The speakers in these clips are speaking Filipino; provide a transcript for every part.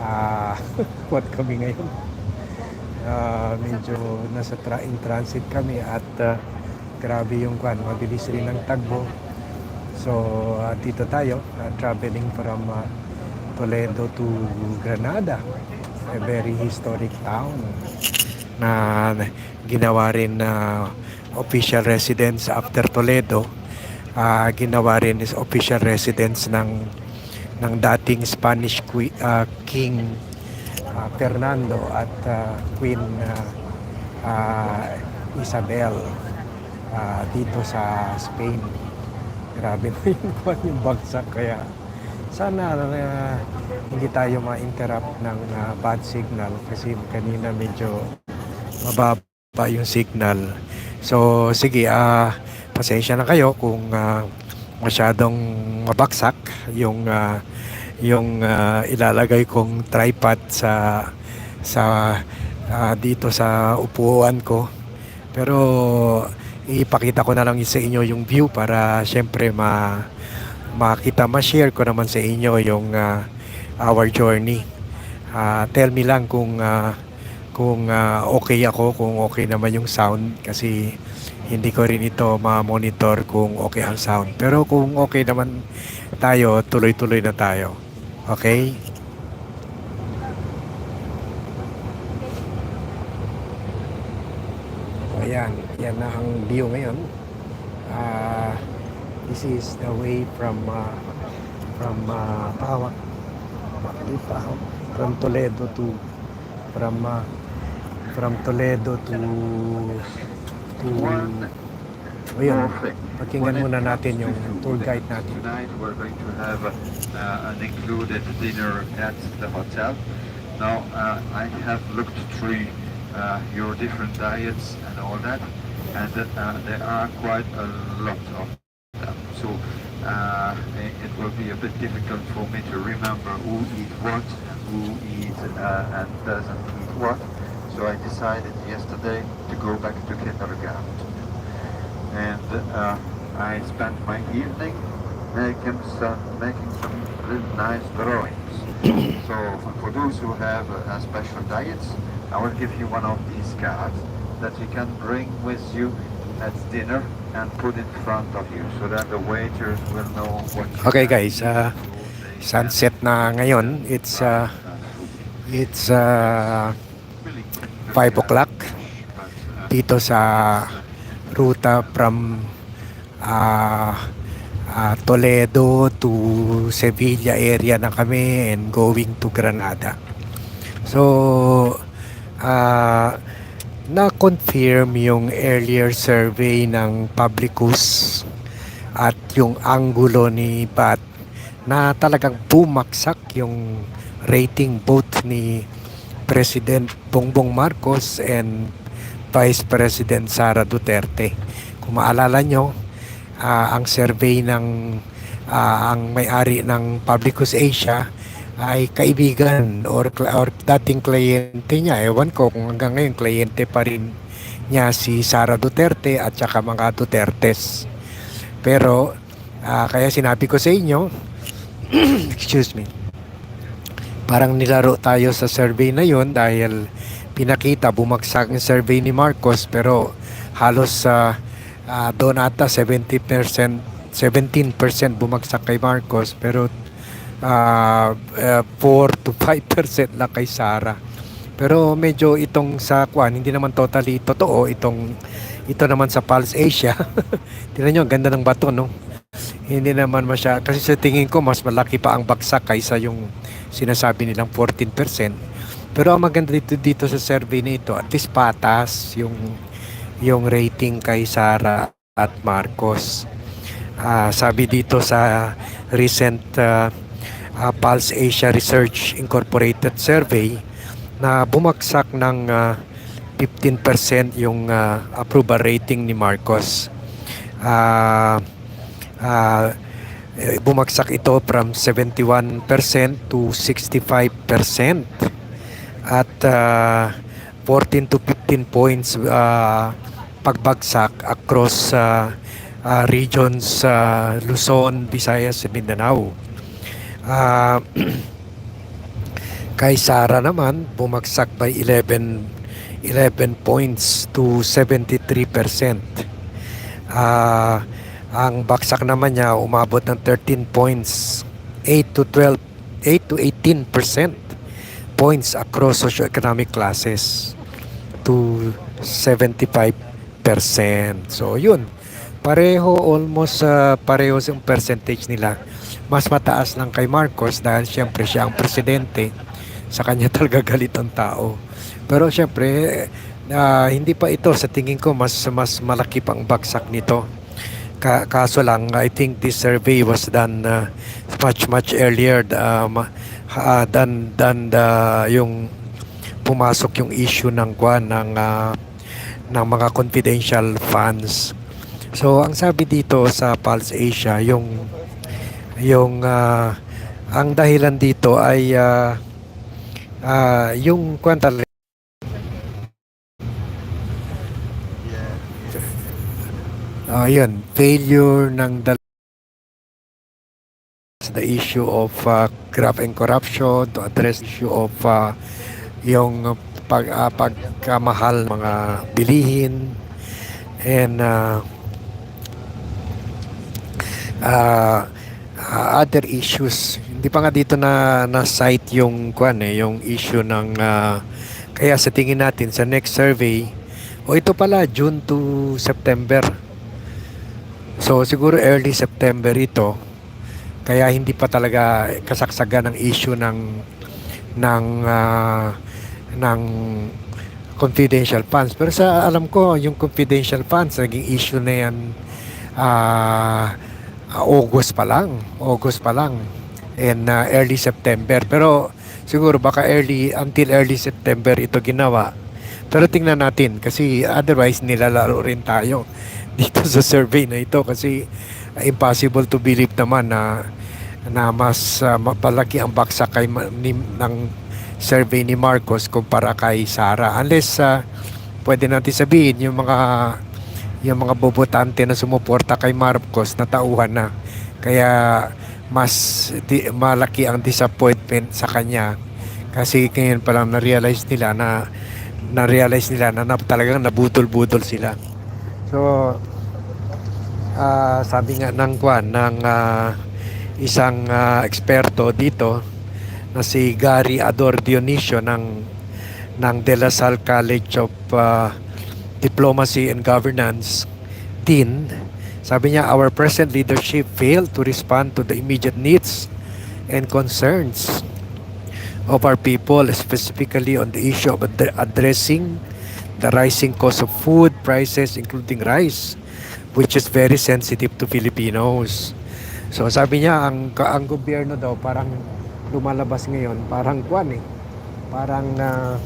Ah, what kami ngayon? Ah, medyo nasa tra- in transit kami at ah, grabe yung kwan, mabilis rin ang tagbo. So, ah, dito tayo, ah, traveling from ah, Toledo to Granada, a very historic town na ginawa rin na official residence after Toledo. Ah, ginawa rin is official residence ng ng dating Spanish qui- ah, King ah, Fernando at ah, Queen ah, ah, Isabel ah, dito sa Spain. Grabe na yung, yung bagsak kaya sana ah, hindi tayo ma-interrupt ng ah, bad signal kasi kanina medyo mababa yung signal. So sige, ah pasensya na kayo kung ah, masyadong mabaksak yung ah, yung ah, ilalagay kong tripod sa sa ah, dito sa upuan ko. Pero ipakita ko na lang sa inyo yung view para syempre ma makita ma-share ko naman sa inyo yung ah, our journey. Ah, tell me lang kung ah, kung ah, okay ako, kung okay naman yung sound kasi hindi ko rin ito ma-monitor kung okay ang sound. Pero kung okay naman tayo, tuloy-tuloy na tayo. Okay? Ayan, yan na ang view ngayon. Ah, this is the way from uh, from uh, Pawak, Di Pawak, from Toledo to from uh, from Toledo to to Ayun, pakinggan muna natin yung tour guide natin. Tonight we're going to have uh, an included dinner at the hotel. Now uh, I have looked through uh, your different diets and all that, and uh, there are quite a lot of them. So uh, it it will be a bit difficult for me to remember who eats what, who eats uh, and doesn't eat what. So I decided yesterday to go back to kindergarten and uh, I spent my evening making some making some really nice drawings. so for, for those who have uh, special diets, I will give you one of these cards that you can bring with you at dinner and put in front of you so that the waiters will know what Okay guys, uh, sunset na ngayon. It's uh, it's uh, 5 o'clock dito sa ruta from ah, ah, Toledo to Sevilla area na kami and going to Granada. So, ah, na-confirm yung earlier survey ng Publicus at yung angulo ni Pat na talagang bumaksak yung rating both ni President Bongbong Marcos and Vice President Sara Duterte. Kung maalala nyo, ah, ang survey ng ah, ang may-ari ng Publicus Asia ay kaibigan or, or dating kliyente niya. Ewan ko kung hanggang ngayon kliyente pa rin niya si Sara Duterte at saka mga Dutertes. Pero ah, kaya sinabi ko sa inyo, excuse me, parang nilaro tayo sa survey na yon dahil pinakita bumagsak ang survey ni Marcos pero halos sa doon ata 70% 17% bumagsak kay Marcos pero ah, eh, 4 to 5% lang kay Sara. Pero medyo itong sa kwan, hindi naman totally totoo itong ito naman sa Pulse Asia. Tingnan nyo, ang ganda ng bato, no? Hindi naman masya kasi sa tingin ko mas malaki pa ang bagsak kaysa yung sinasabi nilang 14%. Pero ang maganda dito dito sa survey na ito, at least patas yung yung rating kay Sara at Marcos. Ah, sabi dito sa recent ah, ah, Pulse Asia Research Incorporated survey na bumagsak ng ah, 15% yung ah, approval rating ni Marcos. Ah, eh, bumagsak ito from 71% to 65% at ah, 14 to 15 points ah, pagbagsak across ah, ah, regions sa Luzon, Visayas, Mindanao. Ah, Kay Sara naman, bumagsak by 11, 11 points to 73%. Ah, ang baksak naman niya umabot ng 13 points, 8 to 12, 8 to 18% points across socioeconomic classes to 75%. So yun, pareho almost uh, pareho yung percentage nila. Mas mataas lang kay Marcos dahil siyempre siya ang presidente. Sa kanya talaga galit ang tao. Pero siyempre, ah, hindi pa ito sa tingin ko mas mas malaki pang bagsak nito. Ka- kaso lang, I think this survey was done uh, much much earlier um, uh, than than the, yung pumasok yung issue ng kwan ng ah, ng mga confidential funds. So ang sabi dito sa Pulse Asia yung yung ah, ang dahilan dito ay ah, ah, yung kwan Ah, yun, failure ng the issue of uh, graft and corruption to address issue of uh, yung pag uh, pagkamahal mga bilihin. And uh, uh, uh, other issues. Hindi pa nga dito na na cite yung kwan eh yung issue ng uh, kaya sa tingin natin sa next survey o ito pala June to September So siguro early September ito. Kaya hindi pa talaga kasaksagan ng issue ng ng ah, ng confidential funds. Pero sa alam ko yung confidential funds naging issue na yan ah, August pa lang, August pa lang and ah, early September. Pero siguro baka early until early September ito ginawa. Pero tingnan natin kasi otherwise nilalaro rin tayo dito sa survey na ito. Kasi uh, impossible to believe naman na na mas uh, mapalaki ang baksak kay ni, ng survey ni Marcos kumpara kay Sara. Unless uh, pwede natin sabihin yung mga yung mga bobotante na sumuporta kay Marcos na tauhan na. Kaya mas di, malaki ang disappointment sa kanya. Kasi ngayon pa lang na-realize nila na na-realize nila na, na talagang nabutol-butol sila. So, ah, sabi nga ng kwan ng ah, isang ah, eksperto dito na si Gary Ador Dionisio ng ng De La Salle College of ah, Diplomacy and Governance Dean sabi niya our present leadership failed to respond to the immediate needs and concerns of our people specifically on the issue of ad- addressing the rising cost of food prices including rice which is very sensitive to Filipinos. So sabi niya ang ang gobyerno daw parang lumalabas ngayon parang kwan eh. Parang ah,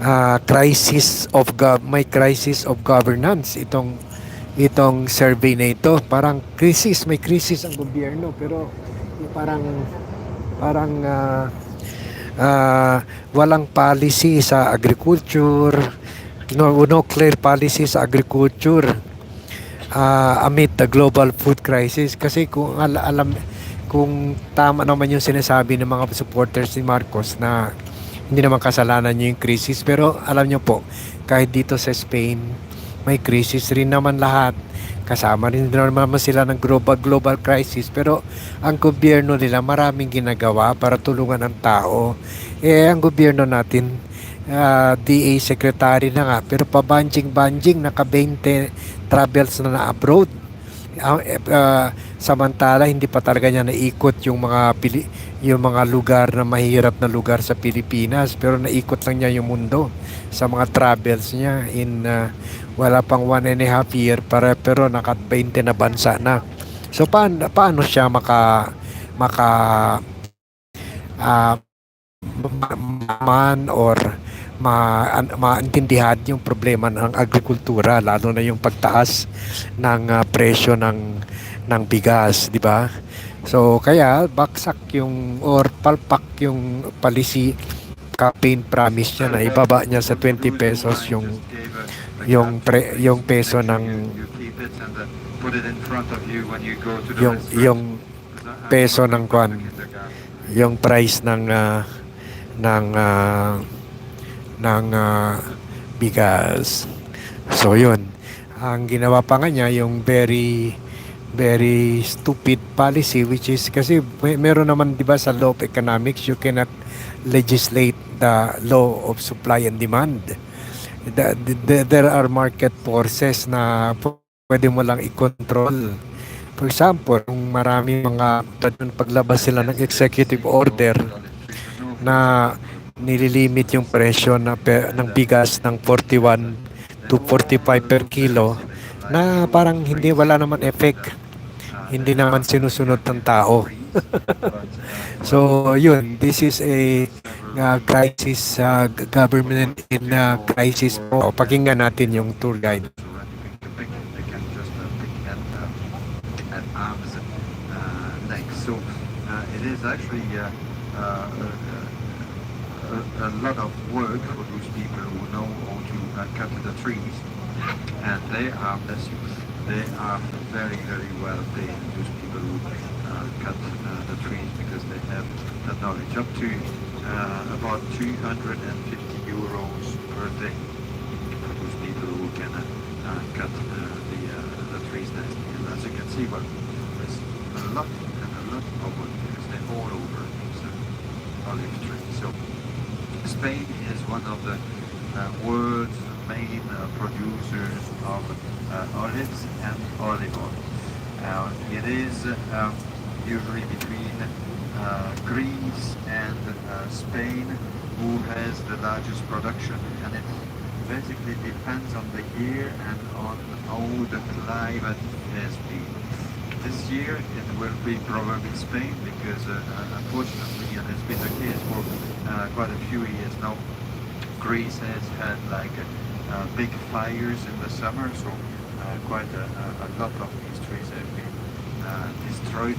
ah, crisis of may crisis of governance itong itong survey na ito. Parang crisis, may crisis ang gobyerno pero parang parang ah, ah, walang policy sa agriculture, no, no clear policy sa agriculture. Uh, amid the global food crisis. Kasi kung al- alam kung tama naman yung sinasabi ng mga supporters ni Marcos na hindi naman kasalanan niya yung crisis. Pero alam niyo po kahit dito sa Spain may crisis rin naman lahat kasama rin naman sila ng global global crisis pero ang gobyerno nila maraming ginagawa para tulungan ang tao. Eh ang gobyerno natin ah, DA secretary na nga pero pabanjing-banjing naka 20 travels na na abroad Ah, eh, ah, samantala hindi pa talaga niya naikot yung mga pili, yung mga lugar na mahirap na lugar sa Pilipinas pero naikot lang niya yung mundo sa mga travels niya in ah, wala pang one and a half year para pero naka 20 na bansa na. So paano paano siya maka maka ah, ma- man or ma an- maintindihan yung problema ng agrikultura lalo na yung pagtaas ng ah, presyo ng ng bigas, di ba? So kaya baksak yung or palpak yung policy campaign promise niya na ibaba niya sa 20 pesos yung yung pre, yung peso ng yung yung peso ng kwan yung price ng ah, ng ah, ng ah, bigas. So yun, ang ginawa pa nga niya yung very very stupid policy which is kasi may, meron naman 'di ba sa law of economics you cannot legislate the law of supply and demand. The- the- there are market forces na pwede mo lang i-control. For example, kung marami mga paglabas sila ng executive order na nililimit yung presyo na ng bigas ng 41 to 45 per kilo na parang hindi wala naman effect. Hindi naman sinusunod ng tao. So, yun, this is a uh, crisis, uh, government in uh, crisis po. Pakinggan natin yung tour guide. So it is actually uh, a, a, lot of work for those people who know how to uh, cut the trees, and they are, you, they are very very well paid. Those people who uh, cut uh, the trees because they have the knowledge up to uh, about 250 euros per day for those people who can uh, uh, cut uh, the, the trees nicely. And as you can see, well, there's a lot and a lot of wood because they're all over uh, olive trees. So Spain is one of the world's main uh, producers of uh, olives and olive oil. It is um, usually between uh, Greece and Spain who has the largest production and it basically depends on the year and on how the climate has been. This year it will be probably Spain because uh, unfortunately it's been the case for uh, quite a few years now Greece has had like uh, big fires in the summer, so uh, quite a, a, lot of these trees have been uh, destroyed.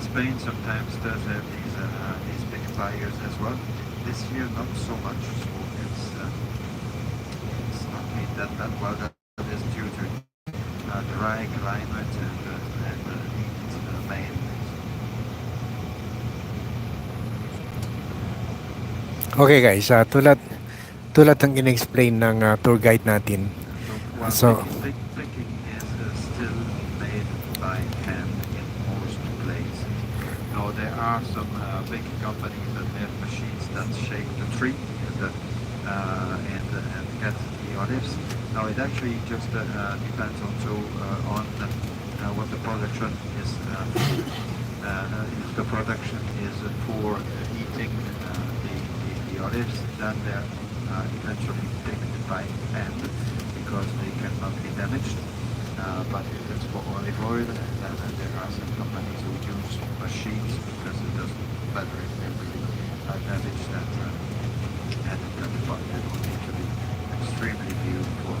Spain sometimes does have these uh, uh, these big fires as well. This year not so much, so it's uh, it's not been that that well. That is due to uh, dry climate and uh, and uh, heat uh, mainly. Okay guys, ah, tulad tulad ng in-explain ng ah, tour guide natin. So- there are some uh, big companies that have machines that shake the tree and uh, uh, uh, get the olives. Now it actually just depends also uh, on what the production is. If the production is for eating the, olives, then they're uh, eventually picked by hand because they cannot be damaged. Uh, but if it's for olive oil, then uh, there are some companies who use machines because it doesn't matter if they really uh, damage that uh, and that part. It will need to be extremely beautiful.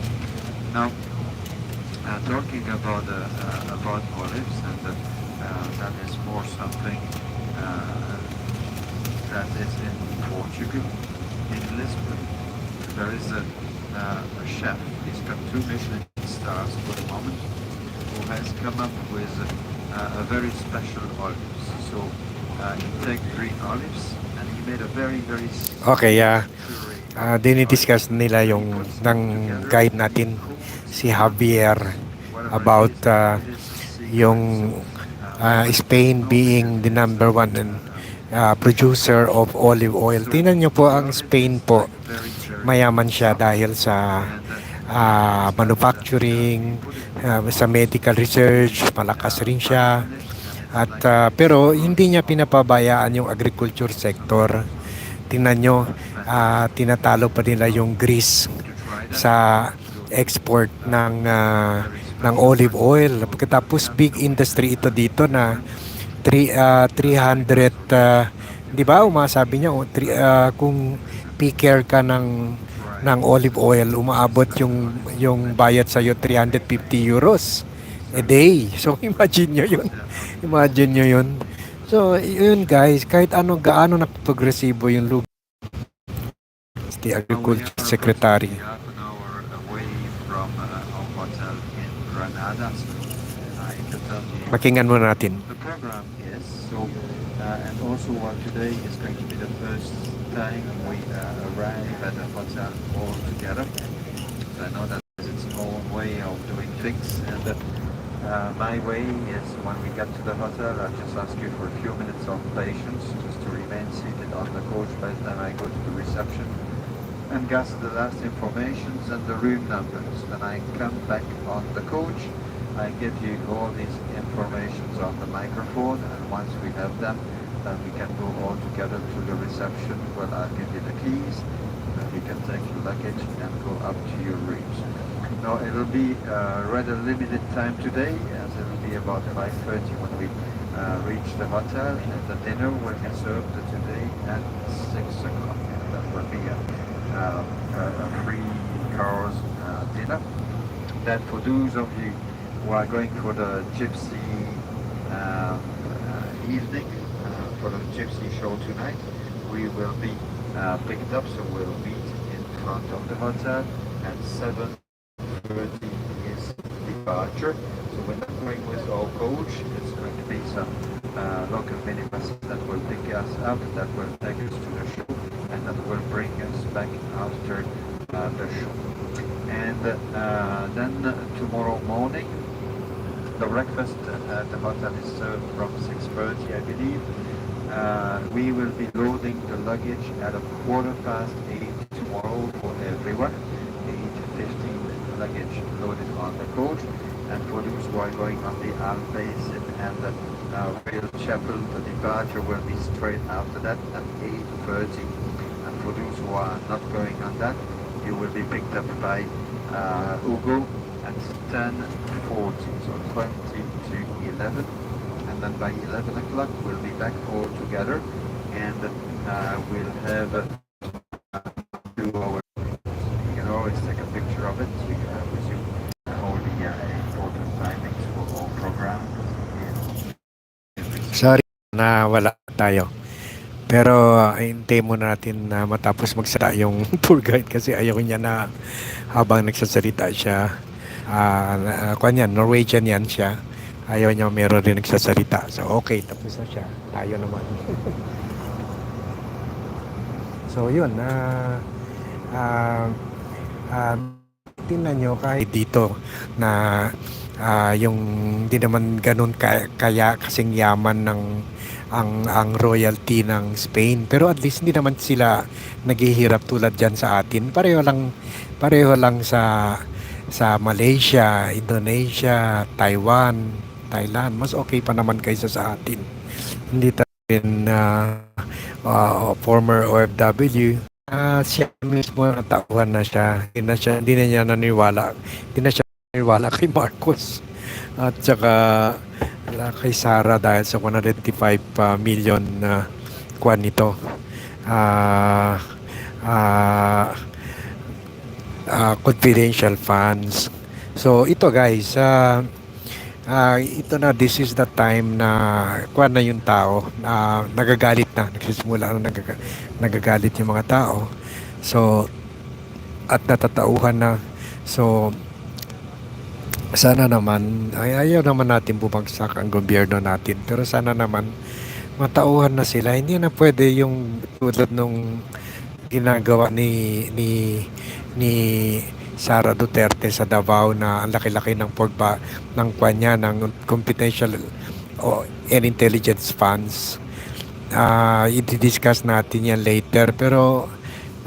Now, uh, talking about uh, uh, about olives, and uh, uh, that is more something uh, that is in Portugal, in Lisbon. There is a, uh, a chef. He's got two Michelin stars for the moment, who has come up with uh, a very special olives. So uh, he take green olives, and he made a very very. Okay, ah, puree ah, dinidiscuss nila yung ng guide natin si Javier about ah, yung ah, Spain being the number one and, ah, producer of olive oil. Tingnan nyo po ang Spain po. Mayaman siya dahil sa ah, manufacturing, ah, sa medical research, malakas rin siya. At ah, pero hindi niya pinapabayaan yung agriculture sector. Tingnan nyo, ah, tinatalo pa nila yung Greece sa export ng ah, ng olive oil. Pagkatapos big industry ito dito na 3 ah, 300 ah, 'di ba? Umasabi niya ah, kung picker ka ng ng olive oil, umaabot yung yung bayad sa iyo 350 euros a day. So imagine nyo yun. Imagine nyo yun. So yun guys, kahit ano gaano na progresibo yung lugar the agriculture secretary. Uh, Pakinggan muna natin. the program is so, uh, and also uh, today is going to be the first time we uh, arrive at the hotel all together. So I know that it's own way of doing things, and uh, my way is when we get to the hotel, I'll just ask you for a few minutes of patience, just to remain seated on the coach by the time I go to the reception and gather the last informations and the room numbers. Then I come back on the coach. I give you all these informations on the microphone, and once we have them, then we can go all together to the reception where I'll give you the keys, and you can take your luggage and go up to your rooms. Now it'll be uh, rather limited time today, as it'll be about 5.30 when we uh, reach the hotel, and the dinner will be served today at 6 o'clock. And that will be a, uh, a, free cars uh, dinner. Then for those of you who are going for the gypsy um, uh, evening, for the gypsy show tonight, we will be uh, picked up, so we'll meet in front of the hotel at 7 30 is departure. So we're not going with our coach. It's going to be some uh, local minibuses that will pick us up, that will take us to the show, and that will bring us back after uh, the show. And uh, then tomorrow morning, the breakfast at the hotel is served from 6.30, I believe. Uh, we will be loading the luggage at a quarter past 8 tomorrow for everyone. 8.15 luggage loaded on the coach. And for those who are going on the Albaicin and the uh, Royal Chapel, the departure will be straight after that at 8.30. And for those who are not going on that, you will be picked up by uh, at 10.40, so 20 to 11. Then by 11 o'clock, we'll be back all together and uh, we'll have uh, two hour you can always take a picture of it you have with you all the uh, important timings for all program. Sorry na wala tayo. Pero uh, hintay muna natin na matapos magsara yung tour guide kasi ayaw niya na habang nagsasalita siya. Uh, kwan yan, Norwegian yan siya. Ayaw niya meron rin nagsasalita. So okay, tapos na siya. Tayo naman. so yun, ah ah ah, tingnan nyo kahit dito na ah, yung hindi naman ganun ka, kaya kasing yaman ng ang ang royalty ng Spain pero at least hindi naman sila naghihirap tulad diyan sa atin pareho lang pareho lang sa sa Malaysia, Indonesia, Taiwan, Thailand mas okay pa naman kaysa sa atin hindi tayo rin ah, ah, former OFW Ah, siya mismo natauhan na siya. Hindi na siya, hindi na niya naniwala. Hindi na siya naniwala kay Marcos. At saka wala kay Sara dahil sa 155 uh, million na kwan nito. Ah, ah, ah, confidential funds. So ito guys, ah ah, ito na this is the time na kwan na yung tao na nagagalit na nagsisimula na nagaga, nagagalit yung mga tao. So at natatauhan na. So sana naman ay ayaw naman natin bumagsak ang gobyerno natin pero sana naman matauhan na sila. Hindi na pwede yung tulad nung ginagawa ni ni ni Sara Duterte sa Davao na ang laki-laki ng pagba ng kanya ng confidential o and intelligence funds. Ah, i-discuss natin yan later pero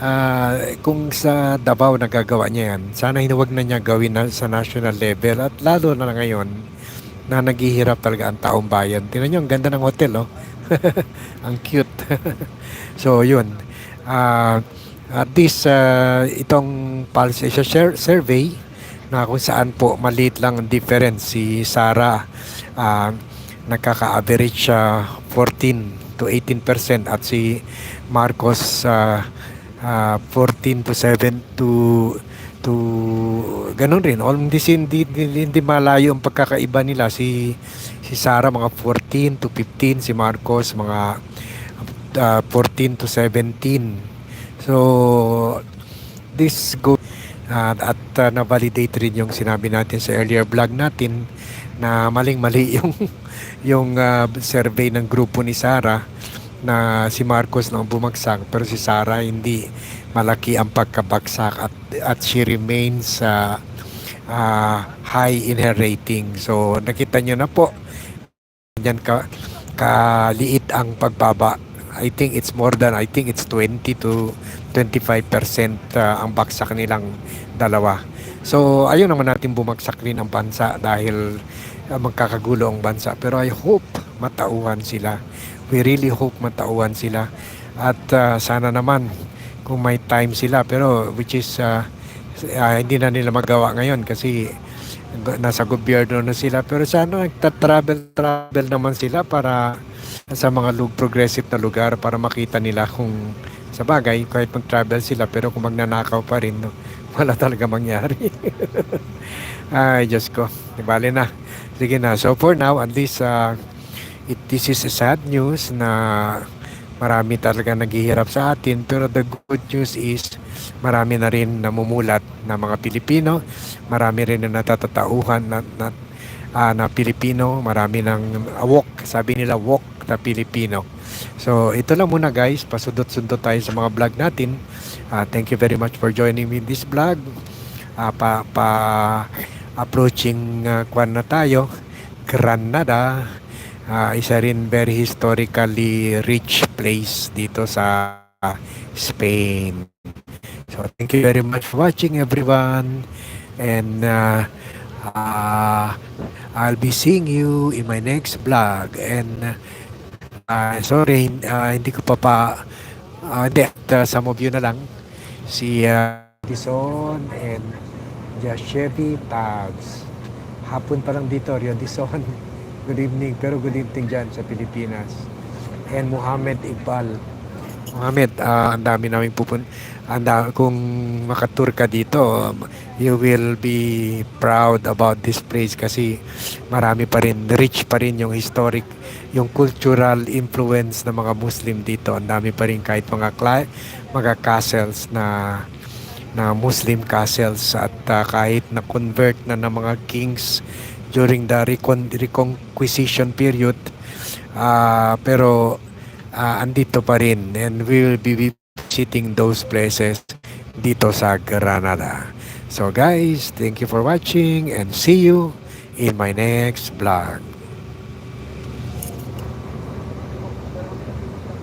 ah, kung sa Davao nagagawa niya yan, sana hinuwag na niya gawin na, sa national level at lalo na ngayon na naghihirap talaga ang taong bayan. Tingnan niyo, ang ganda ng hotel, oh. ang cute. so, yun. Ah, at this, ah, itong share- survey na kung saan po maliit lang ang difference. Si Sara ah, nakaka-average siya 14 to 18% at si Marcos ah, ah, 14 to 7 to to ganun rin almost hindi, hindi, hindi malayo ang pagkakaiba nila si si Sara mga 14 to 15 si Marcos mga ah, 14 to 17 So, this go uh, at uh, na-validate rin yung sinabi natin sa earlier vlog natin na maling-mali yung yung uh, survey ng grupo ni Sara na si Marcos nang bumagsak pero si Sara hindi malaki ang pagkabagsak at at she remains uh, uh, high in her rating. So nakita nyo na po yan ka kaliit ang pagbaba. I think it's more than I think it's 20 to 25% uh, ang baksak nilang dalawa. So ayun naman natin bumagsak rin ang bansa dahil uh, magkakagulo ang bansa. Pero I hope matauhan sila. We really hope matauhan sila. At uh, sana naman kung may time sila pero which is uh, uh, hindi na nila magawa ngayon kasi nasa gobyerno na sila pero sana nagta-travel travel naman sila para sa mga lug progressive na lugar para makita nila kung sa bagay kahit mag-travel sila pero kung magnanakaw pa rin no, wala talaga mangyari. Ay Diyos ko. Bale na. Sige na. So for now at least uh, it, this is a sad news na marami talaga naghihirap sa atin pero the good news is marami na rin namumulat na mga Pilipino marami rin na natatatauhan na, na, ah, na Pilipino marami ng walk. Sabi nila walk na Pilipino. So ito lang muna guys. Pasundot-sundot tayo sa mga vlog natin. Ah, thank you very much for joining me in this vlog. Ah, pa, pa approaching uh, kwan na tayo. Granada. Ah, isa rin very historically rich place dito sa Spain. So thank you very much for watching everyone. And uh, uh, I'll be seeing you in my next vlog. And uh, sorry uh, hindi ko pa pa uh, hindi, uh, some of you na lang. Si uh, and Chevy Tags. Hapon pa lang dito Rio Dison. Good evening pero good evening dyan sa Pilipinas. And Muhammad Iqbal. Muhammad ah, ang dami namin pupun anda kung makatur ka dito you will be proud about this place kasi marami pa rin rich pa rin yung historic yung cultural influence ng mga Muslim dito ang dami pa rin kahit mga cla- mga castles na na Muslim castles at ah, kahit na convert na ng mga kings during the recon- reconquisition period Ah, pero ah, andito pa rin and we will be visiting those places dito sa Granada. So guys, thank you for watching and see you in my next vlog.